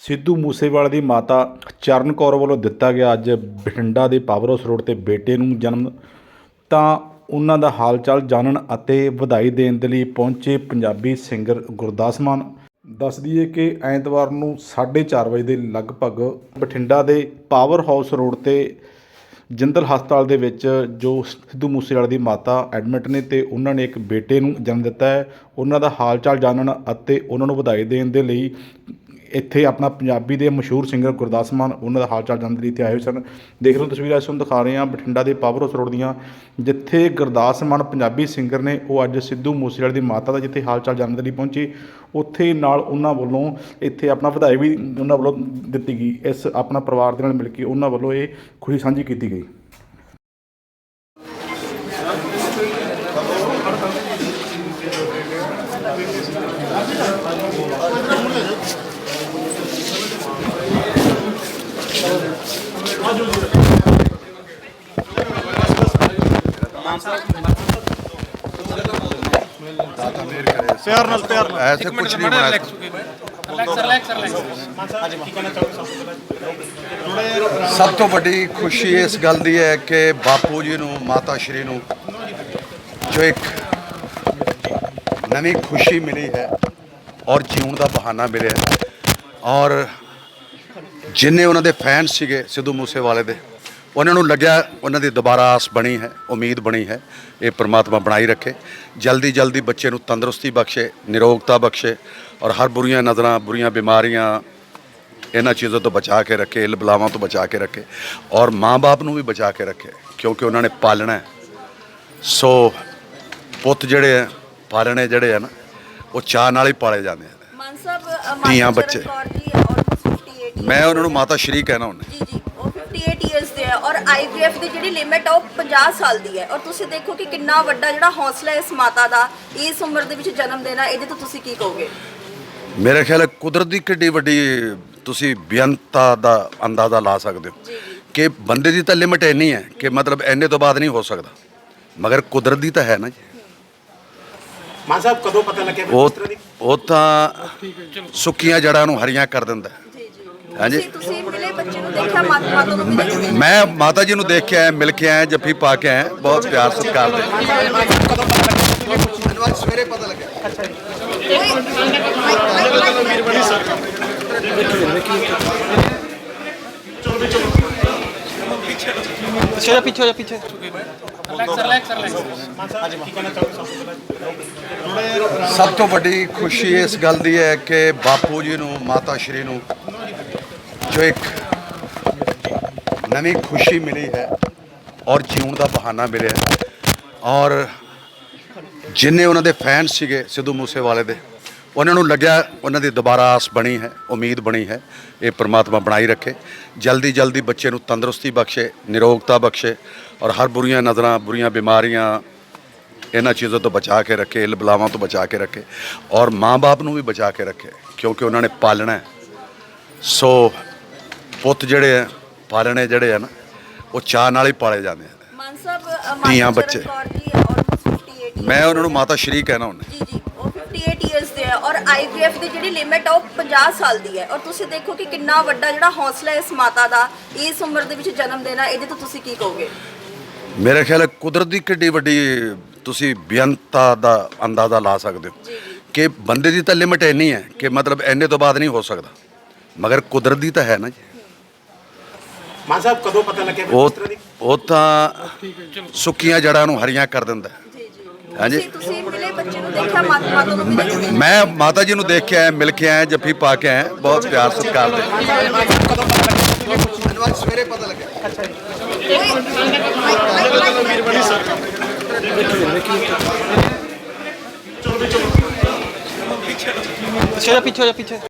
ਸਿੱਧੂ ਮੂਸੇਵਾਲੇ ਦੀ ਮਾਤਾ ਚਰਨ ਕੌਰ ਵੱਲੋਂ ਦਿੱਤਾ ਗਿਆ ਅੱਜ ਬਠਿੰਡਾ ਦੇ ਪਾਵਰ ਹਾਊਸ ਰੋਡ ਤੇ ਬੇਟੇ ਨੂੰ ਜਨਮ। ਤਾਂ ਉਹਨਾਂ ਦਾ ਹਾਲ ਚਾਲ ਜਾਣਨ ਅਤੇ ਵਧਾਈ ਦੇਣ ਦੇ ਲਈ ਪਹੁੰਚੇ ਪੰਜਾਬੀ ਸਿੰਗਰ ਗੁਰਦਾਸ ਮਾਨ। ਦੱਸ ਦਈਏ ਕਿ ਐਤਵਾਰ ਨੂੰ 4:30 ਵਜੇ ਦੇ ਲਗਭਗ ਬਠਿੰਡਾ ਦੇ ਪਾਵਰ ਹਾਊਸ ਰੋਡ ਤੇ ਜਿੰਦਲ ਹਸਪਤਾਲ ਦੇ ਵਿੱਚ ਜੋ ਸਿੱਧੂ ਮੂਸੇਵਾਲੇ ਦੀ ਮਾਤਾ ਐਡਮਿਟ ਨੇ ਤੇ ਉਹਨਾਂ ਨੇ ਇੱਕ ਬੇਟੇ ਨੂੰ ਜਨਮ ਦਿੱਤਾ ਹੈ। ਉਹਨਾਂ ਦਾ ਹਾਲ ਚਾਲ ਜਾਣਨ ਅਤੇ ਉਹਨਾਂ ਨੂੰ ਵਧਾਈ ਦੇਣ ਦੇ ਲਈ ਇੱਥੇ ਆਪਣਾ ਪੰਜਾਬੀ ਦੇ ਮਸ਼ਹੂਰ ਸਿੰਗਰ ਗੁਰਦਾਸ ਮਾਨ, ਉਹਨਾਂ ਦਾ ਹਾਲ ਚਾਲ ਜਾਣਨ ਦੇ ਲਈ ਇੱਥੇ ਆਏ ਹੋਏ ਸਨ। ਦੇਖ ਲਓ ਤਸਵੀਰਾਂ, ਇਸ ਨੂੰ ਦਿਖਾ ਰਹੇ ਹਾਂ ਬਠਿੰਡਾ ਦੇ ਪਾਵਰ ਹਾਊਸ ਰੋਡ ਦੀਆਂ, ਜਿੱਥੇ ਗੁਰਦਾਸ ਮਾਨ ਪੰਜਾਬੀ ਸਿੰਗਰ ਨੇ ਉਹ ਅੱਜ ਸਿੱਧੂ ਮੂਸੇਵਾਲੇ ਦੀ ਮਾਤਾ ਦਾ ਜਿੱਥੇ ਹਾਲ ਚਾਲ ਜਾਣਨ ਦੇ ਲਈ ਪਹੁੰਚੇ, ਉੱਥੇ ਨਾਲ ਉਹਨਾਂ ਵੱਲੋਂ ਇੱਥੇ ਆਪਣਾ ਵਧਾਈ ਵੀ ਉਹਨਾਂ ਵੱਲੋਂ ਦਿੱਤੀ ਗਈ। ਇਸ ਆਪਣਾ ਪਰਿਵਾਰ ਦੇ ਨਾਲ ਮਿਲ ਕੇ ਉਹਨਾਂ ਵੱਲੋਂ ਇਹ ਖੁਸ਼ੀ ਸਾਂਝੀ ਕੀਤੀ ਗਈ। ਸਭ ਤੋਂ ਵੱਡੀ ਖੁਸ਼ੀ ਇਸ ਗੱਲ ਦੀ ਹੈ ਕਿ ਬਾਪੂ ਜੀ ਨੂੰ ਮਾਤਾ ਸ਼੍ਰੀ ਨੂੰ ਜੋ ਇੱਕ ਨਵੀਂ ਖੁਸ਼ੀ ਮਿਲੀ ਹੈ ਔਰ ਜੀਉਣ ਦਾ ਬਹਾਨਾ ਮਿਲਿਆ ਔਰ ਜਿੰਨੇ ਉਹਨਾਂ ਦੇ ਫੈਨ ਸੀਗੇ ਸਿੱਧੂ ਮੂਸੇਵਾਲੇ ਦੇ ਉਹਨਾਂ ਨੂੰ ਲੱਗਿਆ ਉਹਨਾਂ ਦੀ ਦੁਬਾਰਾ ਆਸ ਬਣੀ ਹੈ ਉਮੀਦ ਬਣੀ ਹੈ ਇਹ ਪ੍ਰਮਾਤਮਾ ਬਣਾਈ ਰੱਖੇ। ਜਲਦੀ ਜਲਦੀ ਬੱਚੇ ਨੂੰ ਤੰਦਰੁਸਤੀ ਬਖਸ਼ੇ ਨਿਰੋਗਤਾ ਬਖਸ਼ੇ ਔਰ ਹਰ ਬੁਰੀਆਂ ਨਜ਼ਰਾਂ ਬੁਰੀਆਂ ਬਿਮਾਰੀਆਂ ਇਹਨਾਂ ਚੀਜ਼ਾਂ ਤੋਂ ਬਚਾ ਕੇ ਰੱਖੇ ਇਲ ਬਲਾਵਾਂ ਤੋਂ ਬਚਾ ਕੇ ਰੱਖੇ ਔਰ ਮਾਂ-ਬਾਪ ਨੂੰ ਵੀ ਬਚਾ ਕੇ ਰੱਖੇ ਕਿਉਂਕਿ ਉਹਨਾਂ ਨੇ ਪਾਲਣਾ ਹੈ। ਸੋ ਪੁੱਤ ਜਿਹੜੇ ਆ ਪਾਲਣੇ ਜਿਹੜੇ ਆ ਨਾ ਉਹ ਚਾਹ ਨਾਲ ਹੀ ਪਾਲੇ ਜਾਂਦੇ ਆ। ਮਾਨ ਸਾਹਿਬ ਧੀਆਂ ਬੱਚੇ। ਚਰਨ ਕੌਰ ਜੀ almost 58 years ਮੈਂ ਉਹਨਾਂ ਨੂੰ ਮਾਤਾ ਸ਼੍ਰੀ ਕਹਿਣਾ ਹੁੰਦਾ। ਜੀ ਜੀ। ਉਹ 58 ਇਅਰਸ ਦੇ ਹੈ ਔਰ ਆਈਵੀਐਫ ਦੀ ਜਿਹੜੀ ਲਿਮਿਟ ਆ ਉਹ 50 ਸਾਲ ਦੀ ਹੈ। ਔਰ ਤੁਸੀਂ ਦੇਖੋ ਕਿ ਕਿੰਨਾ ਵੱਡਾ ਜਿਹੜਾ ਹੌਸਲਾ ਹੈ ਇਸ ਮਾਤਾ ਦਾ ਇਸ ਉਮਰ ਦੇ ਵਿੱਚ ਜਨਮ ਦੇਣਾ ਇਹਦੇ ਤੋਂ ਤੁਸੀਂ ਕੀ ਕਹੋਗੇ? ਮੇਰੇ ਖਿਆਲ ਹੈ ਕੁਦਰਤ ਦੀ ਕਿੱਡੀ ਵੱਡੀ ਤੁਸੀਂ ਬੇਅੰਤਾ ਦਾ ਅੰਦਾਜ਼ਾ ਲਾ ਸਕਦੇ ਹੋ। ਕਿ ਬੰਦੇ ਦੀ ਤਾਂ ਲਿਮਟ ਇੰਨੀ ਹੈ ਕਿ ਮਤਲਬ ਇੰਨੇ ਤੋਂ ਬਾਅਦ ਨਹੀਂ ਹੋ ਸਕਦਾ। ਮਗਰ ਕੁਦਰਤ ਦੀ ਤਾਂ ਹੈ ਨਾ ਜੀ। ਮਾਨ ਸਾਹਿਬ ਕਦੋਂ ਪਤਾ ਲੱਗਿਆ ਫਿਰ ਉਹ ਤਾਂ ਸੁੱਕੀਆਂ ਜੜਾਂ ਨੂੰ ਹਰੀਆਂ ਕਰ ਦਿੰਦਾ ਹੈ। ਹਾਂਜੀ ਤੁਸੀਂ ਮਿਲੇ ਬੱਚੇ ਨੂੰ ਦੇਖਿਆ ਮਾਤਾ ਨੂੰ ਮਿਲੇ ਮੈਂ ਮਾਤਾ ਜੀ ਨੂੰ ਦੇਖ ਕੇ ਆਇਆ ਮਿਲ ਕੇ ਆਇਆ ਜੱਫੀ ਪਾ ਕੇ ਆਇਆ ਬਹੁਤ ਪਿਆਰ ਸਤਿਕਾਰ ਦੇ ਸਵੇਰੇ ਪਤਾ ਲੱਗਿਆ ਪਿੱਛੇ ਜਾ ਪਿੱਛੇ ਜਾ ਪਿੱਛੇ ਸਭ ਤੋਂ ਵੱਡੀ ਖੁਸ਼ੀ ਇਸ ਗੱਲ ਦੀ ਹੈ ਕਿ ਬਾਪੂ ਜੀ ਨੂੰ ਮਾਤਾ ਸ਼੍ਰੀ ਨੂੰ ਜੋ ਇੱਕ ਨਵੀਂ ਖੁਸ਼ੀ ਮਿਲੀ ਹੈ ਔਰ ਜਿਉਣ ਦਾ ਬਹਾਨਾ ਮਿਲਿਆ ਔਰ ਜਿੰਨੇ ਉਹਨਾਂ ਦੇ ਫੈਨ ਸੀਗੇ ਸਿੱਧੂ ਮੂਸੇਵਾਲੇ ਦੇ, ਉਹਨਾਂ ਨੂੰ ਲੱਗਿਆ ਉਹਨਾਂ ਦੀ ਦੁਬਾਰਾ ਆਸ ਬਣੀ ਹੈ, ਉਮੀਦ ਬਣੀ ਹੈ, ਇਹ ਪ੍ਰਮਾਤਮਾ ਬਣਾਈ ਰੱਖੇ। ਜਲਦੀ ਜਲਦੀ ਬੱਚੇ ਨੂੰ ਤੰਦਰੁਸਤੀ ਬਖਸ਼ੇ, ਨਿਰੋਗਤਾ ਬਖਸ਼ੇ ਔਰ ਹਰ ਬੁਰੀਆਂ ਨਜ਼ਰਾਂ, ਬੁਰੀਆਂ ਬਿਮਾਰੀਆਂ ਇਹਨਾਂ ਚੀਜ਼ਾਂ ਤੋਂ ਬਚਾ ਕੇ ਰੱਖੇ ਇਲ ਬਲਾਵਾਂ ਤੋਂ ਬਚਾ ਕੇ ਰੱਖੇ ਔਰ ਮਾਂ-ਬਾਪ ਨੂੰ ਵੀ ਬਚਾ ਕੇ ਰੱਖੇ ਕਿਉਂਕਿ ਉਹਨਾਂ ਨੇ ਪਾਲਣਾ ਸੋ ਪੁੱਤ ਜਿਹੜੇ ਆ ਪਾਲਣੇ ਜਿਹੜੇ ਆ ਨਾ ਉਹ ਚਾਹ ਨਾਲ ਹੀ ਪਾਲੇ ਜਾਂਦੇ ਆ। ਮਾਨ ਸਾਹਿਬ ਧੀਆਂ ਬੱਚੇ। ਕੌਰ ਜੀ almost 58 years ਮੈਂ ਉਹਨਾਂ ਨੂੰ ਮਾਤਾ ਸ਼੍ਰੀ ਕਹਿਣਾ ਹੁੰਦਾ। ਜੀ ਜੀ ਉਹ 58 ਇਅਰਸ ਦੇ ਹੈ ਔਰ ਆਈਵੀਐਫ ਦੀ ਜਿਹੜੀ ਲਿਮਿਟ ਆ ਉਹ 50 ਸਾਲ ਦੀ ਹੈ। ਔਰ ਤੁਸੀਂ ਦੇਖੋ ਕਿ ਕਿੰਨਾ ਵੱਡਾ ਜਿਹੜਾ ਹੌਸਲਾ ਇਸ ਮਾਤਾ ਦਾ ਇਸ ਉਮਰ ਦੇ ਵਿੱਚ ਜਨਮ ਦੇਣਾ ਇਹਦੇ ਤੋਂ ਤੁਸੀਂ ਕੀ ਕਹੋਗੇ? ਮੇਰੇ ਖਿਆਲ ਹੈ ਕੁਦਰਤ ਦੀ ਕਿੱਡੀ ਵੱਡੀ ਤੁਸੀਂ ਬੇਅੰਤਾ ਦਾ ਅੰਦਾਜ਼ਾ ਲਾ ਸਕਦੇ ਹੋ। ਕਿ ਬੰਦੇ ਦੀ ਤਾਂ ਲਿਮਟ ਇੰਨੀ ਹੈ ਕਿ ਮਤਲਬ ਇੰਨੇ ਤੋਂ ਬਾਅਦ ਨਹੀਂ ਹੋ ਸਕਦਾ। ਮਗਰ ਕੁਦਰਤ ਦੀ ਤਾਂ ਹੈ ਨਾ ਜੀ। ਮਾਨ ਸਾਹਿਬ ਕਦੋਂ ਪਤਾ ਲੱਗਿਆ ਉਹ ਕਿਸ ਤਰ੍ਹਾਂ ਦੀ? ਉਹ ਤਾਂ ਸੁੱਕੀਆਂ ਜੜਾਂ ਨੂੰ ਹਰੀਆਂ ਕਰ ਦਿੰਦਾ। ਹੈ। ਹਾਂਜੀ। ਤੁਸੀਂ ਤੁਸੀਂ ਮਿਲੇ ਬੱਚੇ ਨੂੰ ਦੇਖਿਆ ਮਾਤਾ ਮਾਤਾ ਨੂੰ ਮਿਲੇ ਮੈਂ ਮਾਤਾ ਜੀ ਨੂੰ ਦੇਖ ਕੇ ਆਇਆ ਮਿਲ ਕੇ ਆਇਆ ਜੱਫੀ ਪਾ ਕੇ ਆਇਆ ਬਹੁਤ ਪਿਆਰ ਸਤਿਕਾਰ ਦੇ। ਸਵੇਰੇ ਪਤਾ ਲੱਗਿਆ। ਪਿੱਛੇ ਜਾ। ਪਿੱਛੇ ਜਾ ਪਿੱਛੇ